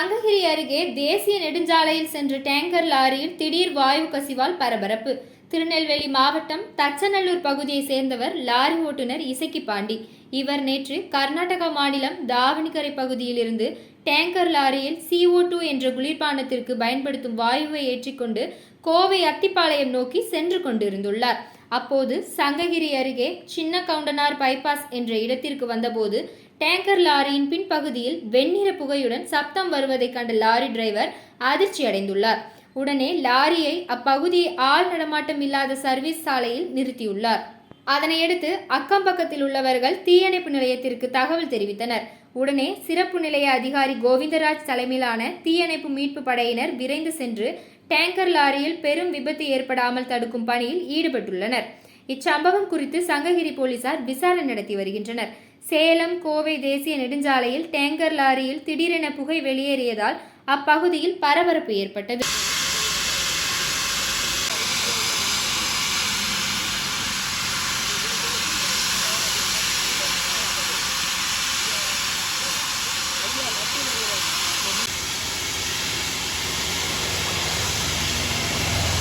சங்ககிரி அருகே தேசிய நெடுஞ்சாலையில் சென்ற டேங்கர் லாரியில் திடீர் வாயு கசிவால் பரபரப்பு. திருநெல்வேலி மாவட்டம் தச்சநல்லூர் பகுதியை சேர்ந்தவர் லாரி ஓட்டுநர் இசக்கி பாண்டி. இவர் நேற்று கர்நாடகா மாநிலம் தாவணிக்கரை பகுதியிலிருந்து டேங்கர் லாரியில் சிஓ டூ என்ற குளிர்பானத்திற்கு பயன்படுத்தும் வாயுவை ஏற்றிக்கொண்டு கோவை அத்திப்பாளையம் நோக்கி சென்று கொண்டிருந்துள்ளார். அப்போது சங்ககிரி அருகே சின்ன கவுண்டனார் பைபாஸ் என்ற இடத்திற்கு வந்தபோது டேங்கர் லாரியின் பின்பகுதியில் வெண்ணிற புகையுடன் சப்தம் வருவதைக் கண்ட லாரி டிரைவர் அதிர்ச்சி அடைந்துள்ளார் உடனே லாரியை அப்பகுதி ஆள் நடமாட்டம் இல்லாத சர்வீஸ் சாலையில் நிறுத்தியுள்ளார். அதனையடுத்து அக்கம் பக்கத்தில் உள்ளவர்கள் தீயணைப்பு நிலையத்திற்கு தகவல் தெரிவித்தனர். உடனே சிறப்பு நிலைய அதிகாரி கோவிந்தராஜ் தலைமையிலான தீயணைப்பு மீட்பு படையினர் விரைந்து சென்று டேங்கர் லாரியில் பெரும் விபத்து ஏற்படாமல் தடுக்கும் பணியில் ஈடுபட்டுள்ளனர். இச்சம்பவம் குறித்து சங்ககிரி போலீசார் விசாரணை நடத்தி வருகின்றனர். சேலம் கோவை தேசிய நெடுஞ்சாலையில் டேங்கர் லாரியில் திடீரென புகை வெளியேறியதால் அப்பகுதியில் பரபரப்பு ஏற்பட்டது.